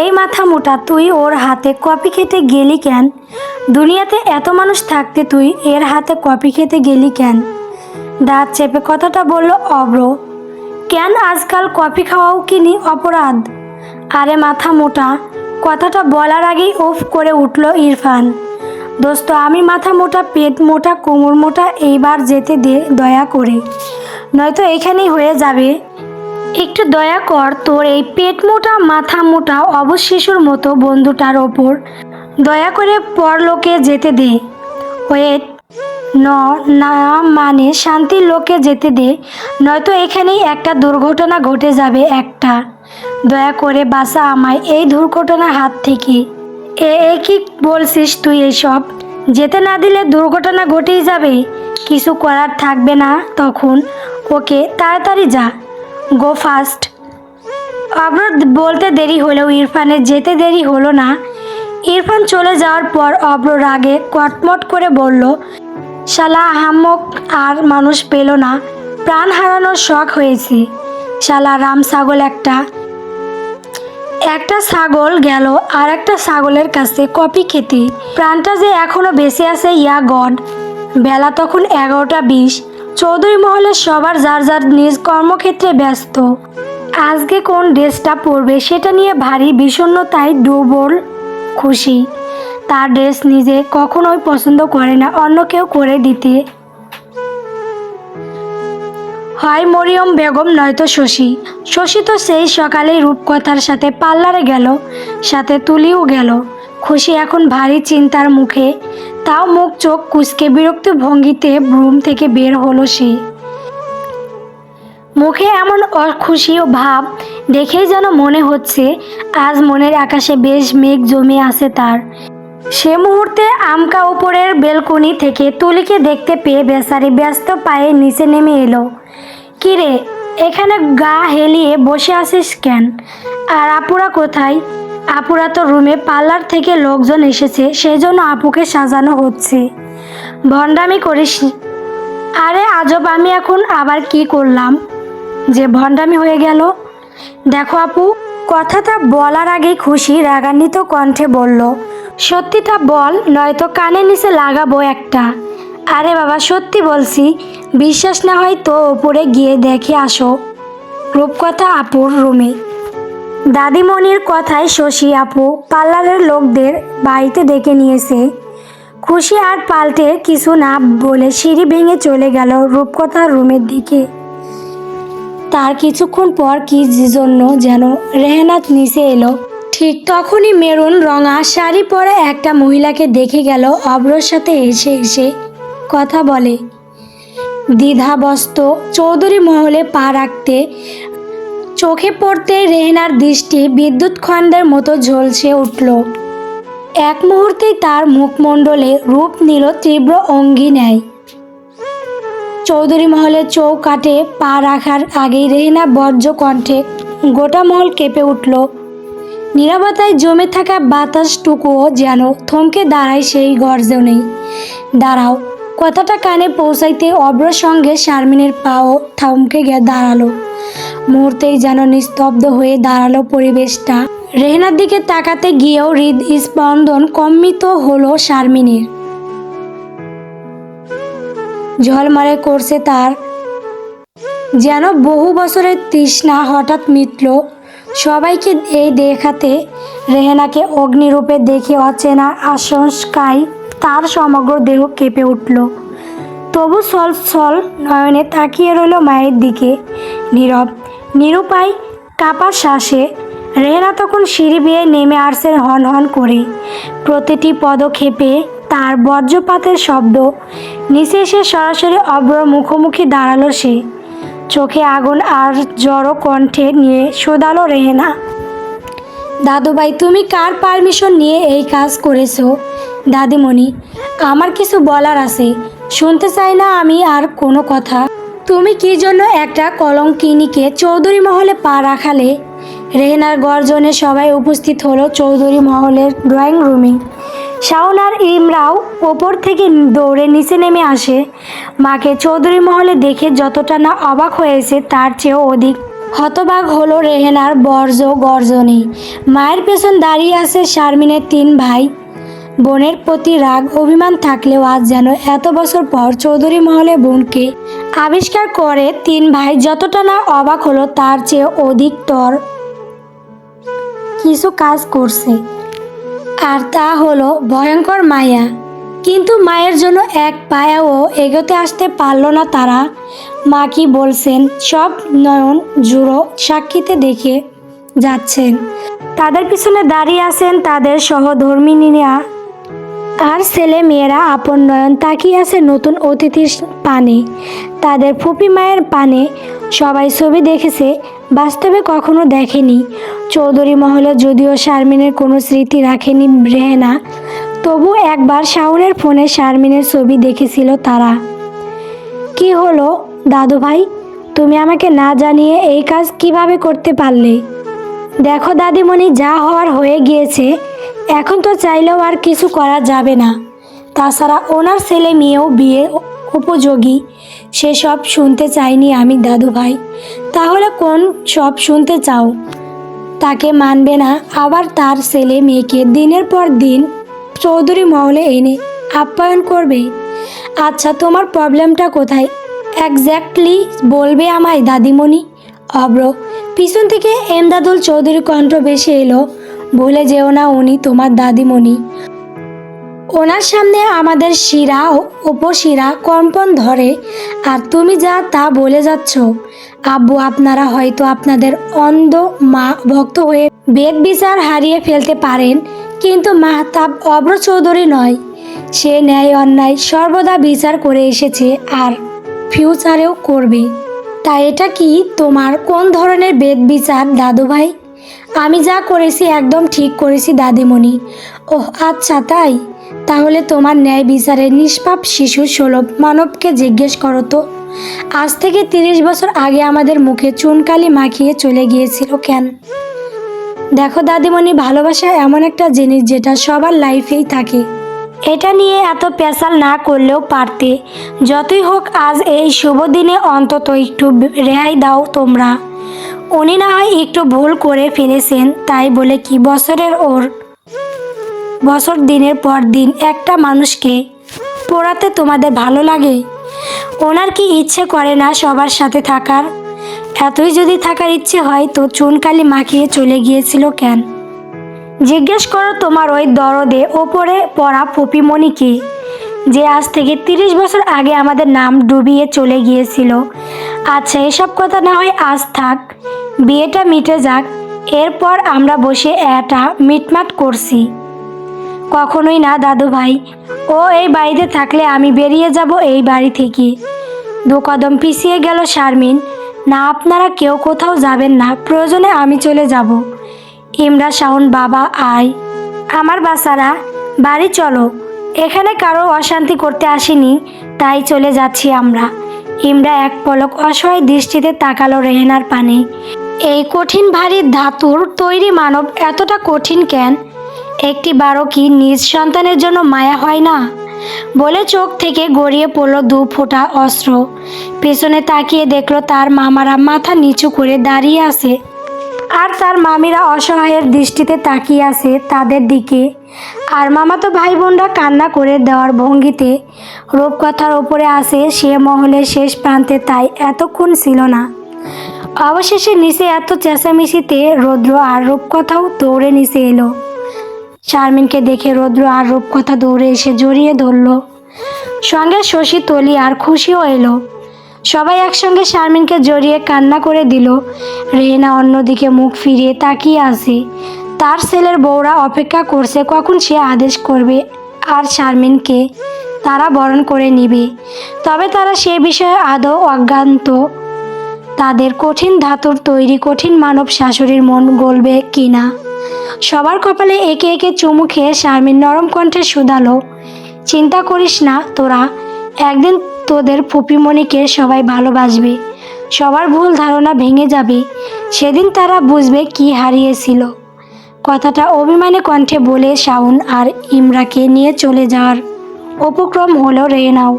এই মাথা মোটা তুই ওর হাতে কপি খেতে গেলি কেন? দুনিয়াতে এত মানুষ থাকতে তুই এর হাতে কপি খেতে গেলি কেন? দাঁত চেপে কথাটা বলল অব্র কেন আজকাল কফি খাওয়াও কিনি অপরাধ? আরে মাথা মোটা, কথাটা বলার আগেই ওফ করে উঠল ইরফান। দোস্ত, আমি মাথা মোটা, পেট মোটা, কোমর মোটা, এইবার যেতে দে দয়া করে। নয়তো এখানেই হয়ে যাবে। একটু দয়া কর, তোর এই পেট মোটা, মাথা মোটা অবশিশুর মতো বন্ধুটার ওপর। দয়া করে পরলোকে যেতে দে। ওয়েট, ন, না মানে শান্তির লোকে যেতে দে। নয়তো এখানেই একটা দুর্ঘটনা ঘটে যাবে একটা। দয়া করে বাসা আমায় এই দুর্ঘটনার হাত থেকে। এ এ কি বলছিস তুই এইসব যেতে না দিলে দুর্ঘটনা ঘটেই যাবে। কিছু করার থাকবে না তখন। ওকে, তাড়াতাড়ি যা। গো ফাস্ট অব্র বলতে দেরি হলেও ইরফানের যেতে দেরি হলো না। ইরফান চলে যাওয়ার পর অব্র রাগে কটমট করে বলল, শালা হাম্মক, আর মানুষ পেল না। প্রাণ হারানোর শখ হয়েছে। শালা রাম ছাগল একটা। একটা ছাগল গেল, আর একটা ছাগলের কাছে কপি খেতে। প্রাণটা যে এখনও বেঁচে আছে, ইয়া গড। বেলা তখন এগারোটা বিশ। চৌধুরী মহলের সবার যার যার নিজ কর্মক্ষেত্রে ব্যস্ত। আজকে কোন ড্রেসটা পরবে সেটা নিয়ে ভারী বিষণ্ণতায় ডুবল খুশি। তার ড্রেস নিজে কখনোই পছন্দ করে না অন্য কেউ করে দিতে। হয় মরিয়ম বেগম, নয়তো শশী। শশী তো সেই সকালেই রূপকথার সাথে পার্লারে গেল, সাথে তুলিও গেল। খুশি এখন ভারী চিন্তার মুখে। তাও মুখ চোখ কুচকে বিরক্ত ভঙ্গিতে রুম থেকে বের হলো সে। মুখে এমন অখুশি ও ভাব দেখেই যেন মনে হচ্ছে আজ মনের আকাশে বেশ মেঘ জমে আছে তার। সে মুহূর্তে আমকা উপরের বেলকনি থেকে তুলিকে দেখতে পেয়ে বেচারি ব্যস্ত পায়ে নিচে নেমে এলো। কিরে এখানে গা হেলিয়ে বসে আছিস কেন? আর আপুরা কোথায়? আপুরা তো রুমে পার্লার থেকে লোকজন এসেছে, সেজন্য আপুকে সাজানো হচ্ছে। ভণ্ডামি করিস আরে আজব, আমি এখন আবার কি করলাম? যে ভণ্ডামি হয়ে গেল। দেখো আপু, কথাটা বলার আগেই খুশি রাগান্বিত কণ্ঠে বলল, সত্যিটা বল, নয়তো কানে নিচে লাগাবো একটা। আরে বাবা, সত্যি বলছি, বিশ্বাস না হয় তো ওপরে গিয়ে দেখে আসো। রূপকথা আপুর রুমে। দাদিমণির কথায় শশী আপু পার্লারের লোকদের বাড়িতে ডেকে নিয়েছে। খুশি আর পাল্টে কিছু না বলে সিঁড়ি ভেঙে চলে গেল রূপকথার রুমের দিকে। তার কিছুক্ষণ পর কি জন্য যেন রেহনাত নিচে এলো। ঠিক তখনই মেরুন রঙা শাড়ি পরা একটা মহিলাকে দেখে গেল অব্রর সাথে এসে এসে কথা বলে। দ্বিধাবস্ত চৌধুরী মহলে পা রাখতে চোখে পড়তে রেহনার দৃষ্টি বিদ্যুৎ খণ্ডের মতো ঝলসে উঠল। এক মুহূর্তেই তার মুখমণ্ডলে রূপ নিল তীব্র অঙ্গি নেয় চৌধুরী মহলের চৌকাটে পা রাখার আগেই রেহনা বর্জ্য কণ্ঠে গোটা মহল কেঁপে উঠল। নিরাপত্তায় জমে থাকা বাতাসটুকুও যেন থমকে দাঁড়ায় সেই গর্জনেই দাঁড়াও কথাটা কানে পৌঁছাইতে অব্র সঙ্গে শারমিনের পাও থমকে গিয়ে দাঁড়াল। মুহূর্তেই যেন নিস্তব্ধ হয়ে দাঁড়াল পরিবেশটা। রেহনার দিকে তাকাতে গিয়েও হৃদ স্পন্দন কম্মিত হলো শারমিনের। ঝলমারে করছে তার। যেন বহু বছরের তৃষ্ণা হঠাৎ মিটল। সবাইকে এই দেখাতে রেহেনাকে অগ্নিরূপে দেখে অচেনা আশঙ্কায় তার সমগ্র দেহ কেঁপে উঠল। তবু সল সল নয়নে তাকিয়ে রইল মায়ের দিকে। নীরব নিরুপায় কাপা শ্বাসে রেহেনা তখন সিঁড়ি বেয়ে নেমে আসছে হন হন করে। প্রতিটি পদক্ষেপে তার বজ্রপাতের শব্দ নিচে এসে সরাসরি অব্র মুখোমুখি দাঁড়াল সে। চোখে আগুন আর জড়ো কণ্ঠে নিয়ে শোধালো রেহেনা। দাদুভাই, তুমি কার পারমিশন নিয়ে এই কাজ করেছ? দাদিমণি, আমার কিছু বলার আছে। শুনতে চাই না আমি আর কোনো কথা। তুমি কি জন্য একটা কলঙ্কিনীকে চৌধুরী মহলে পা রাখালে? রেহেনার গর্জনে সবাই উপস্থিত হলো চৌধুরী মহলের ড্রয়িং রুমে। শাওন আর ইমরাও ওপর থেকে দৌড়ে নিচে নেমে আসে। মাকে চৌধুরী মহলে দেখে যতটা না অবাক হয়েছে, তার চেয়েও অধিক হতবাক হলো রেহেনার বর্জ গর্জনে। মায়ের পেছন দাঁড়িয়ে আছে শারমিনের তিন ভাই। বোনের প্রতি রাগ, অভিমান থাকলেও আজ যেন এত বছর পর চৌধুরী মহলে বোনকে আবিষ্কার করে তিন ভাই যতটা না অবাক হলো তার চেয়ে অধিকতর কিছু কাজ করছে। আর তা হলো ভয়ঙ্কর মায়া। কিন্তু মায়ের জন্য এক পায়াও এগোতে আসতে পারল না তারা। মা কি বলছেন সব নয়ন জুড়ো সাক্ষীতে দেখে যাচ্ছেন। তাদের পিছনে দাঁড়িয়ে আছেন তাদের সহধর্মিনীরা। আর ছেলে মেয়েরা আপন নয়ন তাকিয়ে আছে নতুন অতিথির পানে। তাদের ফুপি মায়ের পানে সবাই ছবি দেখেছে, বাস্তবে কখনো দেখেনি। চৌধুরী মহলে যদিও শারমিনের কোনো স্মৃতি রাখেনি রেহেনা, তবু একবার শাওনের ফোনে শারমিনের ছবি দেখেছিল তারা। কি হলো দাদু ভাই তুমি আমাকে না জানিয়ে এই কাজ কীভাবে করতে পারলে? দেখো দাদিমণি, যা হওয়ার হয়ে গিয়েছে এখন তো চাইলেও আর কিছু করা যাবে না। তাছাড়া ওনার ছেলে মেয়েও বিয়ে উপযোগী। সেসব শুনতে চাইনি আমি, দাদু ভাই। তাহলে কোন সব শুনতে চাও? তাকে মানবে না। আবার তার ছেলে মেয়েকে দিনের পর দিন চৌধুরী মহলে এনে আপ্যায়ন করবে। আচ্ছা তোমার প্রবলেমটা কোথায়? একজ্যাক্টলি বলবে আমায়, দাদিমণি। অব্র, পিছন থেকে এমদাদুল চৌধুরী কণ্ঠ বেশি এলো। ভুলে যেও না উনি তোমার দাদিমণি। ওনার সামনে আমাদের শিরা ও উপশিরা কম্পন ধরে, আর তুমি যা তা বলে যাচ্ছ, আব্বু আপনারা হয়তো আপনাদের অন্ধ মা ভক্ত হয়ে বেদ বিচার হারিয়ে ফেলতে পারেন, কিন্তু মাহতাব অব্র চৌধুরী নয়। সে ন্যায় অন্যায় সর্বদা বিচার করে এসেছে আর ফিউচারেও করবে। তা এটা কি? তোমার কোন ধরনের বেদ বিচার দাদু ভাই আমি যা করেছি একদম ঠিক করেছি, দাদিমণি। ওহ আচ্ছা তাই? তাহলে তোমার ন্যায় বিচারে নিষ্পাপ শিশু সুলভ মানবকে জিজ্ঞেস করো তো। আজ থেকে তিরিশ বছর আগে আমাদের মুখে চুনকালি মাখিয়ে চলে গিয়েছিল কেন? দেখো, দাদিমণি, ভালোবাসা এমন একটা জিনিস যেটা সবার লাইফেই থাকে। এটা নিয়ে এত পেশাল না করলেও পারতে। যতই হোক, আজ এই শুভ দিনে অন্তত একটু রেহাই দাও তোমরা। উনি না হয় একটু ভুল করে ফেলেছেন, তাই বলে কি বছরের ওর বছর দিনের পর দিন একটা মানুষকে পড়াতে তোমাদের ভালো লাগে? ওনার কি ইচ্ছে করে না সবার সাথে থাকার? এতই যদি থাকার ইচ্ছে হয় তো চুনকালি মাখিয়ে চলে গিয়েছিল কেন? জিজ্ঞেস করো তোমার ওই দরদে ওপরে পড়া পপিমণিকে যে আজ থেকে তিরিশ বছর আগে আমাদের নাম ডুবিয়ে চলে গিয়েছিল। আচ্ছা এসব কথা না হয় আজ থাক। বিয়েটা মিটে যাক। এরপর আমরা বসে এটা মিটমাট করছি। কখনোই না দাদু ভাই ও এই বাড়িতে থাকলে আমি বেরিয়ে যাব এই বাড়ি থেকে। দু কদম পিছিয়ে গেল শারমিন। না, আপনারা কেউ কোথাও যাবেন না। প্রয়োজনে আমি চলে যাব। ইমরা শাওন বাবা, আয়। আমার বাসারা, বাড়ি চলো। এখানে কারও অশান্তি করতে আসিনি, তাই চলে যাচ্ছি আমরা। ইমরা এক পলক অসহায় দৃষ্টিতে তাকালো রেহেনার পানে। এই কঠিন ভারী ধাতুর তৈরি মানব এতটা কঠিন কেন? একটি বারো কি নিজ সন্তানের জন্য মায়া হয় না? বলে চোখ থেকে গড়িয়ে পড়ল দু ফোঁটা অস্ত্র। পেছনে তাকিয়ে দেখল তার মামারা মাথা নিচু করে দাঁড়িয়ে আছে। আর তার মামিরা অসহায়ের দৃষ্টিতে তাকিয়ে আছে তাদের দিকে। আর মামাতো ভাই বোনরা কান্না করে দেওয়ার ভঙ্গিতে রূপকথার ওপরে আসে সে মহলের শেষ প্রান্তে তাই এতক্ষণ ছিল না। অবশেষে নিচে এত চেঁচামেচিতে রৌদ্র আর রূপকথাও দৌড়ে নিচে এলো। শারমিনকে দেখে রৌদ্র আর রূপকথা দৌড়ে এসে জড়িয়ে ধরল। সঙ্গে শশী, তলি আর খুশিও এলো। সবাই একসঙ্গে শারমিনকে জড়িয়ে কান্না করে দিল। রেহেনা অন্যদিকে মুখ ফিরিয়ে তাকিয়ে আসে তার ছেলের বউরা অপেক্ষা করছে কখন সে আদেশ করবে আর শারমিনকে তারা বরণ করে নিবে। তবে তারা সে বিষয়ে আদৌ অজ্ঞান্ত। তাদের কঠিন ধাতুর তৈরি কঠিন মানব শাশুড়ির মন গলবে কিনা? সবার কপালে একে একে চুমু খেয়ে শারমিন নরম কণ্ঠে শুধালো, চিন্তা করিস না তোরা, একদিন তোদের ফুপিমণিকে সবাই ভালোবাসবে। সবার ভুল ধারণা ভেঙে যাবে। সেদিন তারা বুঝবে কি হারিয়েছিল। কথাটা অভিমানে কণ্ঠে বলে শাউন আর ইমরাকে নিয়ে চলে যাওয়ার উপক্রম হলো রেনাও।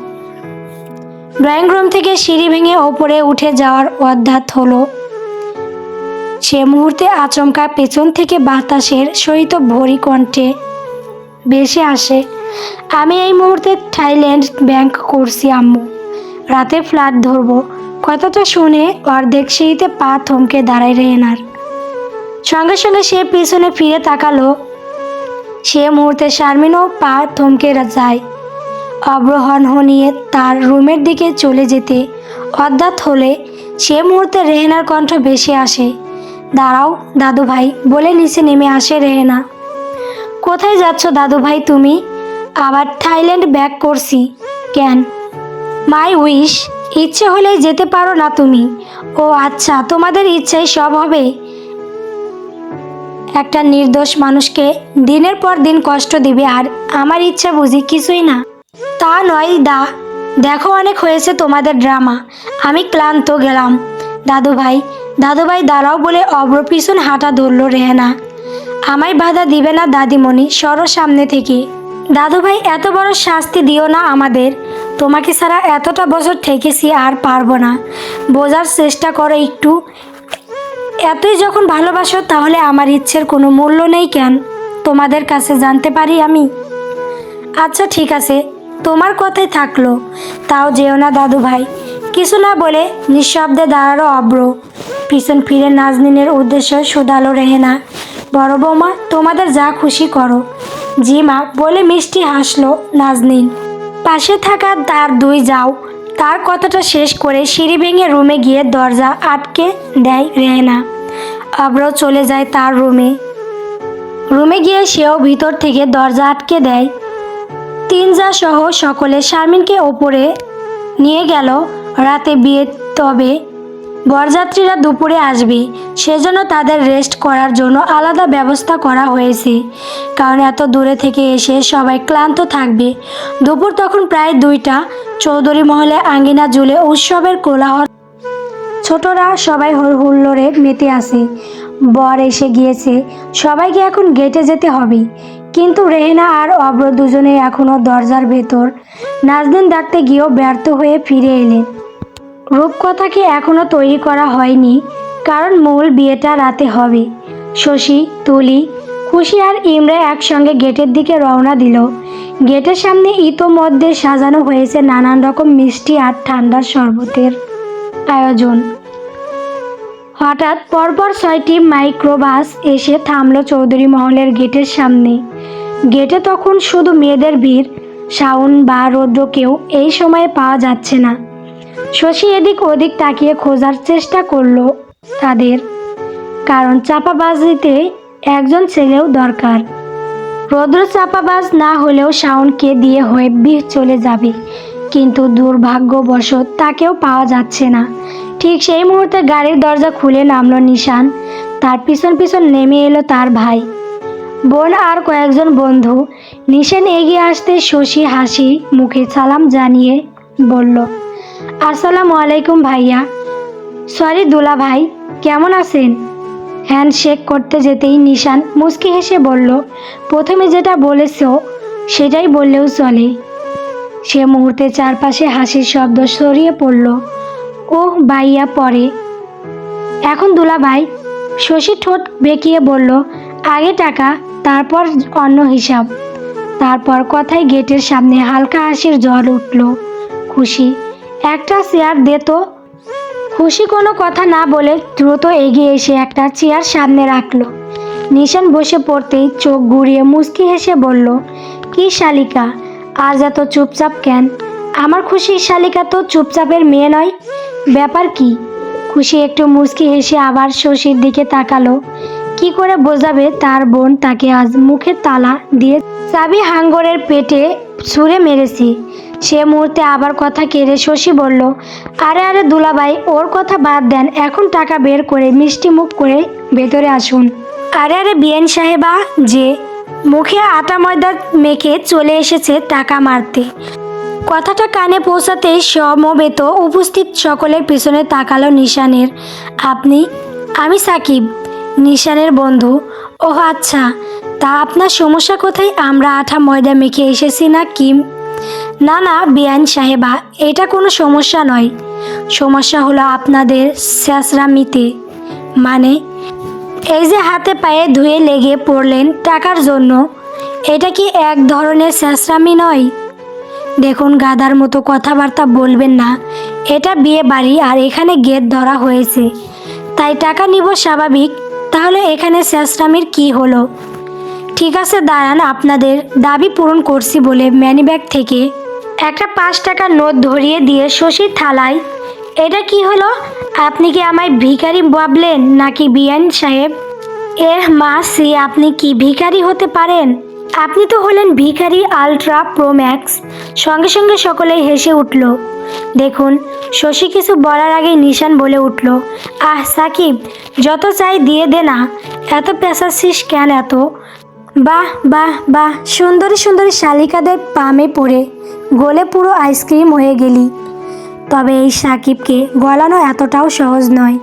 ড্রয়িং রুম থেকে সিঁড়ি ভেঙে ওপরে উঠে যাওয়ার অধ্যাত হলো সে মুহূর্তে আচমকা পেছন থেকে বাতাসের সহিত ভরি কণ্ঠে বেশি আসে, আমি এই মুহূর্তে থাইল্যান্ড ব্যাংক করছি, আম্মু। রাতে ফ্ল্যাট ধরবো। কথাটা শুনে অর্ধেক সিঁড়িতে পা থমকে দাঁড়ায় রেহেনার সঙ্গে সঙ্গে সে পিছনে ফিরে তাকালো। সে মুহূর্তে শারমিনও পা থমকে যায়। অব্রহণ হনিয়ে তার রুমের দিকে চলে যেতে অজ্ঞাত হলে সে মুহূর্তে রেহেনার কণ্ঠ ভেসে আসে। দাঁড়াও দাদু ভাই বলে নিচে নেমে আসে রেহেনা। কোথায় যাচ্ছ দাদু ভাই তুমি? আবার থাইল্যান্ড ব্যাক করছি। কেন? মাই উইশ, ইচ্ছে হলে যেতে পারো না তুমি। ও আচ্ছা তোমাদের ইচ্ছাই সব হবে? একটা নির্দোষ মানুষকে দিনের পর দিন কষ্ট দিবে আর আমার ইচ্ছা বুঝি কিছুই না। তা নয় দা, দেখো অনেক হয়েছে তোমাদের ড্রামা। আমি ক্লান্ত গেলাম। দাদু ভাই দাদু ভাই দাঁড়াও বলে অব্র পিছন হাঁটা ধরলো রেহেনা। আমায় বাধা দিবে না দাদিমণি, সরো সামনে থেকে। দাদু ভাই এত বড় শাস্তি দিও না আমাদের। তোমাকে ছাড়া এতটা বছর ঠেকেছি আর পারব না। বোঝার চেষ্টা করো একটু। এতই যখন ভালোবাসো, তাহলে আমার ইচ্ছের কোনো মূল্য নেই কেন? তোমাদের কাছে জানতে পারি আমি? আচ্ছা ঠিক আছে। তোমার কথাই থাকল। তাও যেও না দাদু ভাই কিছু না বলে নিঃশব্দে দাঁড়াল অব্র। পিছন ফিরে নাজনিনের উদ্দেশ্য শুধালো রেহেনা। বড় বৌমা, তোমাদের যা খুশি করো। জি মা, বলে মিষ্টি হাসলো নাজনিন। পাশে থাকা তার দুই যাও। তার কথাটা শেষ করে সিঁড়ি ভেঙে রুমে গিয়ে দরজা আটকে দেয় রেহেনা। অব্র চলে যায় তার রুমে। রুমে গিয়ে সেও ভিতর থেকে দরজা আটকে দেয়। তিনজা সহ সকলে শারমিনকে ওপরে নিয়ে গেল রাতে বিয়ে তবে। বরযাত্রীরা দুপুরে আসবে, সেজন্য তাদের রেস্ট করার জন্য আলাদা ব্যবস্থা করা হয়েছে। কারণ এত দূরে থেকে এসে সবাই ক্লান্ত থাকবে। দুপুর তখন প্রায় দুইটা। চৌধুরী মহলে আঙ্গিনা জুলে উৎসবের কোলাহল। ছোটরা সবাই হুল্লোড়ে মেতে আসে। বর এসে গিয়েছে, সবাইকে এখন গেটে যেতে হবে। কিন্তু রেহেনা আর অব্র দুজনে এখনও দরজার ভেতর। নাজদিন ডাকতে গিয়েও ব্যর্থ হয়ে ফিরে এলেন। রূপকথাকে এখনও তৈরি করা হয়নি? কারণ মূল বিয়েটা রাতে হবে। শশী, তুলি, খুশি আর ইমরা একসঙ্গে গেটের দিকে রওনা দিল। গেটের সামনে ইতোমধ্যে সাজানো হয়েছে নানান রকম মিষ্টি আর ঠান্ডার শরবতের আয়োজন। হঠাৎ পরপর ছয়টি মাইক্রোবাস এসে থামলো চৌধুরী মহলের গেটের সামনে। গেটে তখন শুধু মেয়েদের ভিড়, শাওন বা রৌদ্রকেও এই সময়ে পাওয়া যাচ্ছে না। শশী এদিক ওদিক তাকিয়ে খোঁজার চেষ্টা করল তাদের, কারণ চাপাবাজিতে একজন ছেলেও দরকার। রৌদ্র চাপাবাজ না হলেও শাওনকে দিয়ে হয়ে চলে যাবে, কিন্তু দুর্ভাগ্যবশত তাকেও পাওয়া যাচ্ছে না। ঠিক সেই মুহূর্তে গাড়ির দরজা খুলে নামলো নিশান। তার পিছন পিছন নেমে এলো তার ভাই। বোন আর কয়েকজন বন্ধু। নিশান এগিয়ে আসতে শশী হাসি মুখে সালাম জানিয়ে বলল আসসালামু আলাইকুম ভাইয়া। সরি দুলা ভাই, কেমন আছেন? হ্যান্ডশেক করতে যেতেই নিশান মুচকি হেসে বলল, প্রথমে যেটা বলেছ, সেটাই বললেও চলে। সে মুহূর্তে চারপাশে হাসির শব্দ সরিয়ে পড়ল। ওহ বাইয়া পরে। এখন দুলা ভাই শশী ঠোঁট বেঁকিয়ে বলল, আগে টাকা, তারপর অন্য হিসাব। তারপর কথায় গেটের সামনে হালকা হাসির জ্বর উঠল। খুশি একটা চেয়ার দে তো। খুশি কোনো কথা না বলে দ্রুত এগিয়ে এসে একটা চেয়ার সামনে রাখল। নিশান বসে পড়তেই চোখ ঘুরিয়ে মুচকি হেসে বলল, কি শালিকা, আজ এত চুপচাপ কেন? আমার খুশির শালিকা তো চুপচাপের মেয়ে নয়। ব্যাপার কি? খুশি একটু মুচকি হেসে আবার শশীর দিকে তাকালো। কি করে বোঝাবে তার বোন তাকে আজ মুখে তালা দিয়ে চাবি হাঙ্গরের পেটে ছুঁড়ে মেরেছি? সে মুহূর্তে আবার কথা কেড়ে শশী বলল, আরে আরে দুলাভাই, ওর কথা বাদ দেন, এখন টাকা বের করে মিষ্টি মুখ করে ভেতরে আসুন। আরে আরে বিএন সাহেবা, যে মুখে আটা ময়দা মেখে চলে এসেছে টাকা মারতে। কথাটা কানে পৌঁছাতে সমবেত উপস্থিত সকলের পিছনে তাকালো নিশানের। আপনি, আমি সাকিব, নিশানের বন্ধু। ও আচ্ছা তা আপনার সমস্যা কোথায়? আমরা আঠা ময়দা মেখে এসেছি না, কিম? না না, বিয়ান সাহেবা এটা কোনো সমস্যা নয়। সমস্যা হলো আপনাদের স্যাঁচরামিতে মানে এই যে হাতে পায়ে ধুয়ে লেগে পড়লেন টাকার জন্য, এটা কি এক ধরনের শেষরামি নয়? দেখুন, গাদার মতো কথাবার্তা বলবেন না। এটা বিয়ে বাড়ি আর এখানে গেট ধরা হয়েছে। তাই টাকা নিব স্বাভাবিক, তাহলে এখানে শেষরামির কি হলো? ঠিক আছে, দাঁড়ান, আপনাদের দাবি পূরণ করছি বলে ম্যানিব্যাগ থেকে একটা পাঁচ টাকার নোট ধরিয়ে দিয়ে শশীর থালায়, এটা কি হলো? আপনি কি আমায় ভিখারি ভাবলেন নাকি বিয়ান সাহেব? এহ মা সি, আপনি কি ভিখারি হতে পারেন? আপনি তো হলেন ভিখারি আলট্রা প্রো ম্যাক্স। সঙ্গে সঙ্গে সকলেই হেসে উঠল। দেখুন, শশী কিছু বলার আগেই নিশান বলে উঠল, আহ সাকিব, যত চাই দিয়ে দে না, এত পেঁচাচ্ছিস কেন এত? বাহ বাহ বাহ, সুন্দরী সুন্দরী শালিকাদের পামে পড়ে। গলে পুরো আইসক্রিম হয়ে গেলি। তবে এই সাকিবকে গলানো এতটাও সহজ নয়।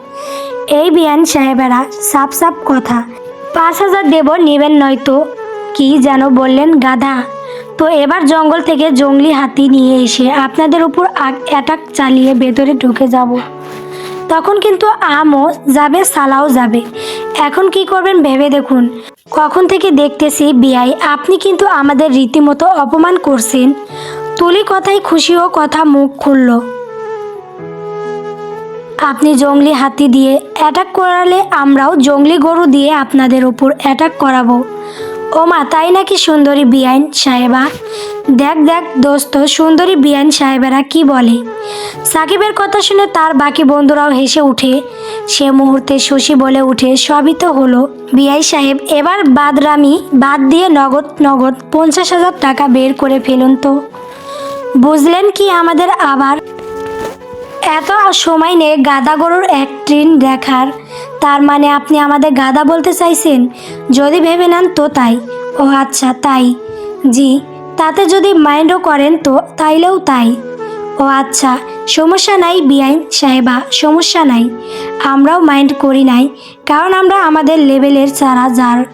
এই বিয়ান সাহেবেরা সাপ সাপ কথা। পাঁচ হাজার দেব নেবেন নয়তো কি যেন বললেন গাধা। তো এবার জঙ্গল থেকে জঙ্গলি হাতি নিয়ে এসে আপনাদের উপর অ্যাটাক চালিয়ে ভেতরে ঢুকে যাব। তখন কিন্তু আমও যাবে, সালাও যাবে। এখন কি করবেন ভেবে দেখুন। কখন থেকে দেখতেছি বিআই, আপনি কিন্তু আমাদের রীতিমতো অপমান করছেন। তুলি কথাই খুশি ও কথা মুখ খুলল। আপনি জঙ্গলি হাতি দিয়ে অ্যাটাক করালে আমরাও জঙ্গলি গরু দিয়ে আপনাদের ওপর অ্যাটাক করাবো। ও মা তাই নাকি সুন্দরী বিআইন সাহেবা? দেখ দেখ দোস্ত, সুন্দরী বিআইন সাহেবেরা কি বলে? সাকিবের কথা শুনে তার বাকি বন্ধুরাও হেসে উঠে, সে মুহূর্তে শশী বলে উঠে, সবই তো হলো। বিআই সাহেব, এবার বাদরামি বাদ দিয়ে নগদ নগদ পঞ্চাশ হাজার টাকা বের করে ফেলুন তো। বুঝলেন কি আমাদের আবার? এত সময় নেই গাদা গরুর এক ট্রেন দেখার। তার মানে আপনি আমাদের গাদা বলতে চাইছেন? যদি ভেবে নেন তো তাই। ও আচ্ছা তাই। জি, তাতে যদি মাইন্ডও করেন তো তাইলেও তাই। ও আচ্ছা সমস্যা নাই বিআইন সাহেবা, সমস্যা নাই। আমরাও মাইন্ড করি নাই, কারণ আমরা আমাদের লেভেলের ছাড়া যার,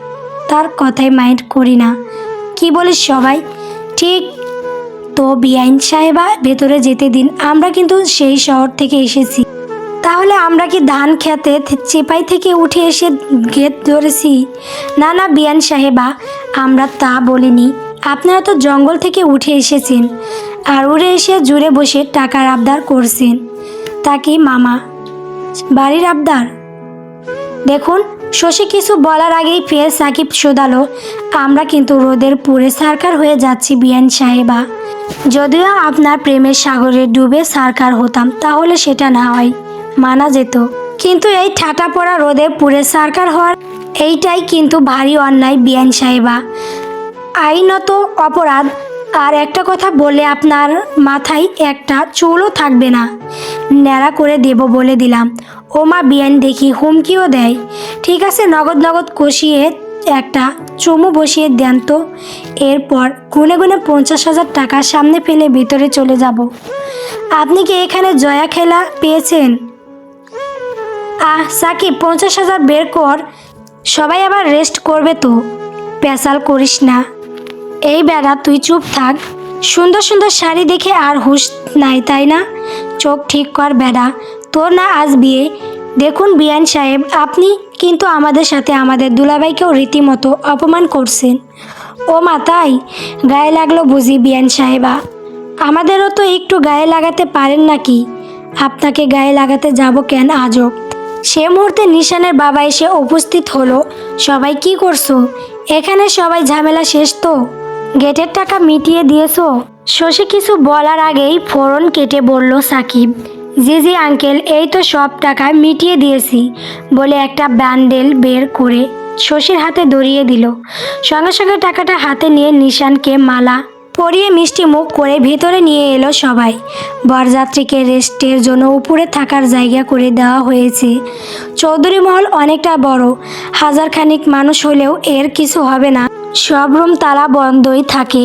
তার কথাই মাইন্ড করি না। কি বলিস সবাই? ঠিক তো বিআইন সাহেবা, ভেতরে যেতে দিন। আমরা কিন্তু সেই শহর থেকে এসেছি। তাহলে আমরা কি ধান খেতে চেপাই থেকে উঠে এসে গেট ধরেছি? না না বিয়ান সাহেবা, আমরা তা বলিনি। আপনারা তো জঙ্গল থেকে উঠে এসেছেন আর উড়ে এসে জুড়ে বসে টাকার আবদার করছেন। তা কি মামা? বাড়ির আবদার? দেখুন শশী কিছু বলার আগেই ফের সাকিব শোধালো, আমরা কিন্তু রোদের পুরে সারকার হয়ে যাচ্ছি বিয়ান সাহেবা। যদিও আপনার প্রেমের সাগরে ডুবে সারকার হতাম, তাহলে সেটা না হয়, মানা যেত। কিন্তু এই ঠাটা পড়া রোদে পুরে সারকার হওয়ার, এইটাই কিন্তু ভারী অন্যায় বিয়ান সাহেবা। আইনত অপরাধ, আর একটা কথা বলে আপনার মাথায় একটা চুলও থাকবে না। ন্যাড়া করে দেব বলে দিলাম। ও মা বিয়ান দেখি হুমকিও দেয়। ঠিক আছে, নগদ নগদ কষিয়ে একটা চুমু বসিয়ে দেন তো। এরপর গুনে গুনে পঞ্চাশ হাজার টাকা সামনে ফেলে ভিতরে চলে যাব। আপনি কি এখানে জয়া খেলা পেয়েছেন? আহ, সাকিব, পঞ্চাশ হাজার বের কর। সবাই আবার রেস্ট করবে তো। পেশাল করিস না। এই বেড়া, তুই চুপ থাক। সুন্দর সুন্দর শাড়ি দেখে আর হুশ নাই, তাই না? চোখ ঠিক কর বেড়া। তোর না আজ বিয়ে। দেখুন বিয়ান সাহেব, আপনি কিন্তু আমাদের সাথে আমাদের দুলাভাইকেও রীতিমতো অপমান করছেন। ও মা, তাই? গায়ে লাগল বুঝি বিয়ান সাহেবা। আমাদেরও তো একটু গায়ে লাগাতে পারেন নাকি? আপনাকে গায়ে লাগাতে যাব কেন আজব সে মুহূর্তে নিশানের বাবা এসে উপস্থিত হলো। সবাই কি করছ? এখানে সবাই ঝামেলা শেষ তো? গেটের টাকা মিটিয়ে দিয়েছ? শশী কিছু বলার আগেই ফোরন কেটে বলল সাকিব জি জি আঙ্কেল, এই তো সব টাকা মিটিয়ে দিয়েছি বলে একটা ব্যান্ডেল বের করে শশীর হাতে ধরিয়ে দিল। সঙ্গে সঙ্গে টাকাটা হাতে নিয়ে নিশানকে মালা পরিয়ে মিষ্টি মুখ করে ভিতরে নিয়ে এলো সবাই। বরযাত্রীকে রেস্টের জন্য উপরে থাকার জায়গা করে দেওয়া হয়েছে। চৌধুরী মহল অনেকটা বড় হাজার খানিক মানুষ হলেও এর কিছু হবে না। সব রুম তালা বন্ধই থাকে।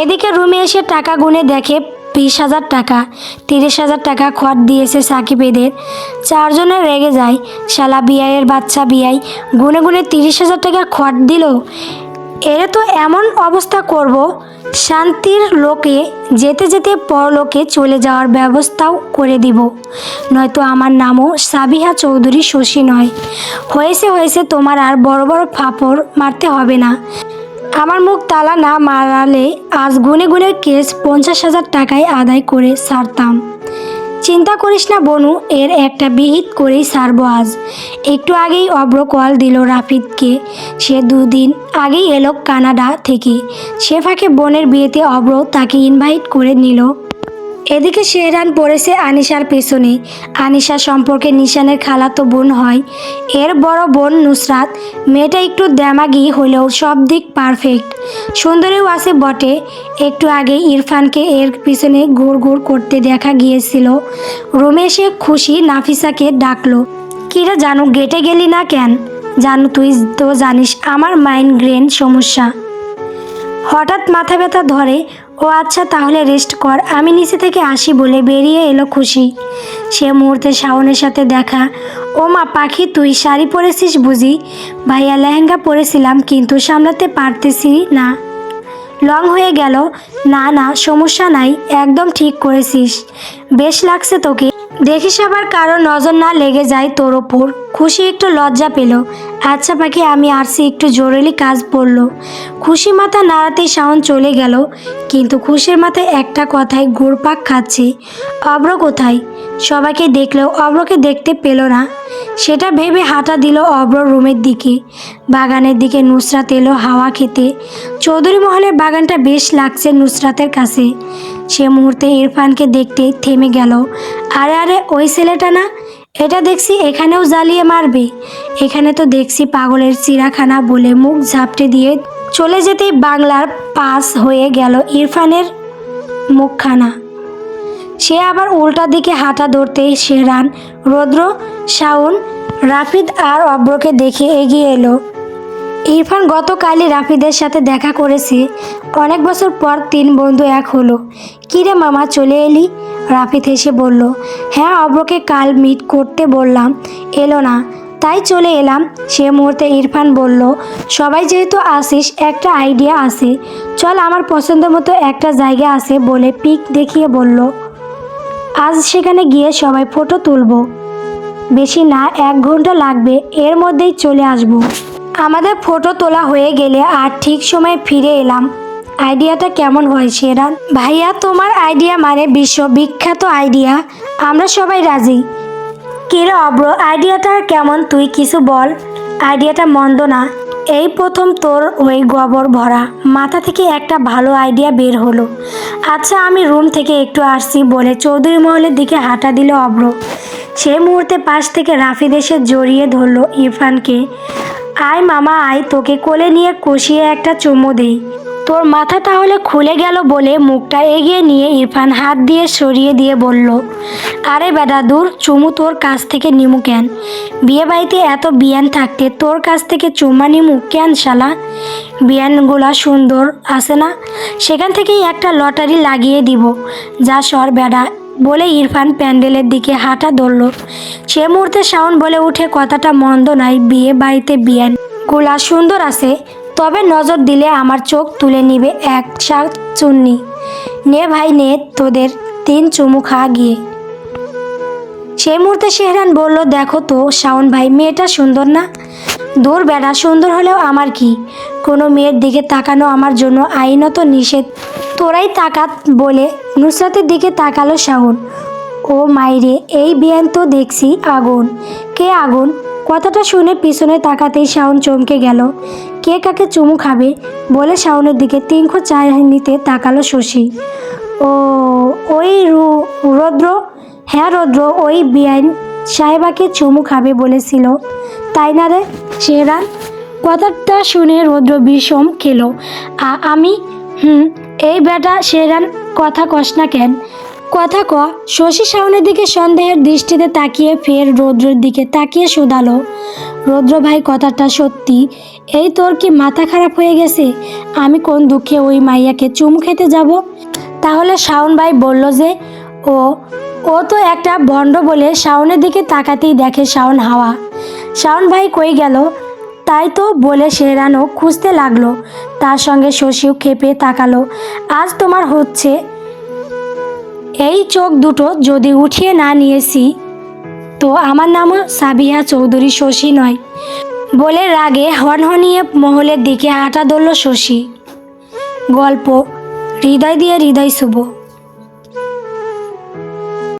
এদিকে রুমে এসে টাকা গুনে দেখে বিশ হাজার টাকা, তিরিশ হাজার টাকা খড় দিয়েছে সাকিব এদের। চারজনে রেগে যায়। শালা বিয়াইয়ের বাচ্চা বিয়াই গুনে গুনে তিরিশ হাজার টাকা খড় দিল। এরা তো এমন অবস্থা করব, শান্তির লোকে যেতে যেতে পরলোকে চলে যাওয়ার ব্যবস্থাও করে দিব। নয়তো আমার নামও সাবিহা চৌধুরী শশী নয়। হয়েছে হয়েছে, তোমার আর বড় বড় ফাপড় মারতে হবে না। আমার মুখ তালা না মারালে আজ গুনে গুনে কেস পঞ্চাশ হাজার টাকায় আদায় করে সারতাম। চিন্তা করিস না বনু, এর একটা বিহিত করেই সারবো আজ। একটু আগেই অব্র কল দিল রাফিদকে। সে দুদিন আগেই এলো কানাডা থেকে। সে ফাঁকে বোনের বিয়েতে অব্র তাকে ইনভাইট করে নিল। এদিকে শেহরান পড়েছে আনিশার পেছনে। আনিশা সম্পর্কে নিশানের খালাতো বোন হয়। এর বড় বোন নুসরাত। মেয়েটা একটু দ্যামাগি হলেও সব দিক পারফেক্ট সুন্দরীও আছে বটে। একটু আগে ইরফানকে এর পিছনে ঘুর ঘুর করতে দেখা গিয়েছিল। রুমে এসে খুশি নাফিসাকে ডাকলো, কিরা জানো গেটে গেলি না কেন? জানো, তুই তো জানিস আমার মাইন্ড গ্রেন সমস্যা। হঠাৎ মাথা ব্যথা ধরে ও আচ্ছা তাহলে রেস্ট কর। আমি নিচে থেকে আসি বলে বেরিয়ে এলো খুশি। সে মুহূর্তে শাওনের সাথে দেখা। ও মা পাখি, তুই শাড়ি পরেছিস বুঝি? ভাইয়া লেহেঙ্গা পরেছিলাম, কিন্তু সামলাতে পারতেছি না। লং হয়ে গেল। না না, সমস্যা নাই, একদম ঠিক করেছিস। বেশ লাগছে তোকে। দেখিস আবার কারও নজর না লেগে যায় তোর ওপর। খুশি একটু লজ্জা পেল। আচ্ছা পাখি, আমি আসছি একটু জরুরি কাজ পড়ল। খুশি মাথা নাড়াতেই শাওন চলে গেল, কিন্তু খুশির মাথায় একটা কথায় ঘুরপাক খাচ্ছে। অব্র কোথায়? সবাইকে দেখলেও অব্রকে দেখতে পেল না। সেটা ভেবে হাঁটা দিল অব্র রুমের দিকে। বাগানের দিকে নুসরাত এলো হাওয়া খেতে। চৌধুরী মহলের বাগানটা বেশ লাগছে নুসরাতের কাছে। সে মুহূর্তে ইরফানকে দেখতে থেমে গেল। আরে আরে, ওই ছেলেটা না? এটা দেখছি এখানেও জ্বালিয়ে মারবে। এখানে তো দেখছি পাগলের চিড়াখানা বলে মুখ ঝাপটে দিয়ে চলে যেতেই বাংলার পাস হয়ে গেল ইরফানের মুখখানা। সে আবার উল্টা দিকে হাঁটা ধরতেই সেরান রৌদ্র, শাওন রাফিদ আর অব্রকে দেখে এগিয়ে এলো। ইরফান গতকালই রাফিদের সাথে দেখা করেছে। অনেক বছর পর তিন বন্ধু এক হলো। কিরে মামা, চলে এলি? রাফিদ হেসে বলল হ্যাঁ অব্রকে কাল মিট করতে বললাম। এলো না। তাই চলে এলাম। সে মুহূর্তে ইরফান বলল, সবাই যেহেতু আসিস, একটা আইডিয়া আছে। চল, আমার পছন্দ মতো একটা জায়গা আছে বলে পিক দেখিয়ে বলল। আজ সেখানে গিয়ে সবাই ফটো তুলবো। বেশি না, এক ঘণ্টা লাগবে। এর মধ্যেই চলে আসব। আমাদের ফটো তোলা হয়ে গেলে আর ঠিক সময় ফিরে এলাম। আইডিয়াটা কেমন হয়, সেরা? ভাইয়া, তোমার আইডিয়া মানে বিশ্ব বিখ্যাত আইডিয়া। আমরা সবাই রাজি। কিরে অব্র, আইডিয়াটা কেমন? তুই কিছু বল। আইডিয়াটা মন্দ না। এই প্রথম তোর ওই গোবর ভরা। মাথা থেকে একটা ভালো আইডিয়া বের হলো। আচ্ছা আমি রুম থেকে একটু আসছি বলে চৌধুরী মহলের দিকে হাঁটা দিল অব্র। সেই মুহূর্তে পাশ থেকে রাফিদ এসে জড়িয়ে ধরলো ইরফানকে। আয় মামা, আয়, তোকে কোলে নিয়ে কষিয়ে একটা চুমু দেই। তোর মাথা তাহলে খুলে গেল বলে মুখটা এগিয়ে নিয়ে ইরফান হাত দিয়ে সরিয়ে দিয়ে বলল, আরে বেটা দূর, চুমু তোর কাছ থেকে নিমু কেন? বিয়ে বাড়িতে এত বিয়ান থাকতে তোর কাছ থেকে চুমা নিমু কেন শালা? বিয়ানগুলা সুন্দর আছে না? সেখান থেকেই একটা লটারি লাগিয়ে দিব। যা সর বেড়া বলে ইরফান প্যান্ডেলের দিকে হাঁটা ধরল। সে মুহূর্তে শাওন বলে উঠে কথাটা মন্দ নয় বিয়ে বাড়িতে বিয়ান। গোলা সুন্দর আছে, তবে নজর দিলে আমার চোখ তুলে নিবে এক শাক চুন্নি। নে ভাই, নে, তোদের তিন চুমু খা গিয়ে। সেই মুহূর্তে শেহরান বলল, দেখো তো, শাওন ভাই, মেয়েটা সুন্দর না? দূর বেড়া, সুন্দর হলেও আমার কি? কোনো মেয়ের দিকে তাকানো আমার জন্য আইনত নিষেধ। তোরাই তাকাত বলে নুসরাতের দিকে তাকালো শাওন ও মাইরে, এই বিয়ান তো দেখছি, আগুন। কে আগুন? কথাটা শুনে পিছনে তাকাতেই শাওন চমকে গেল। কে কাকে চুমু খাবে? বলে শাওনের দিকে তিনখ চাহিনিতে তাকালো শশী। ও, ওই রু- রৌদ্র? হ্যাঁ রৌদ্র, ওই বিয়ান সাহেবাকে চুমু খাবে বলেছিল। তাই না রে শেহরান কথাটা শুনে রৌদ্র বিষম খেলো। আমি? হুম এই বেটা শেহরান কথা কস না কেন? কথা ক, শশী শাওনের দিকে সন্দেহের দৃষ্টিতে তাকিয়ে ফের রৌদ্রের দিকে তাকিয়ে শোধালো। রৌদ্র ভাই, কথাটা সত্যি? এই তোর কি মাথা খারাপ হয়ে গেছে? আমি কোন দুঃখে ওই মাইয়াকে চুমু খেতে যাব? তাহলে শাওন ভাই বলল যে, ও ও তো একটা ভণ্ড বলে শাওনের দিকে তাকাতেই দেখে শাওন হাওয়া। শাওন ভাই কই গেল? তাই তো বলে সে রানও খুঁজতে লাগল। তার সঙ্গে শশীও খেপে তাকালো। আজ তোমার হচ্ছে। এই চোখ দুটো যদি উঠিয়ে না নিয়েছি, তো আমার নামও সাবিহা চৌধুরী শশী নয়। বলে রাগে হনহনিয়ে মহলের দিকে হাঁটা ধরল শশী। গল্প, হৃদয় দিয়ে হৃদয় শুভ।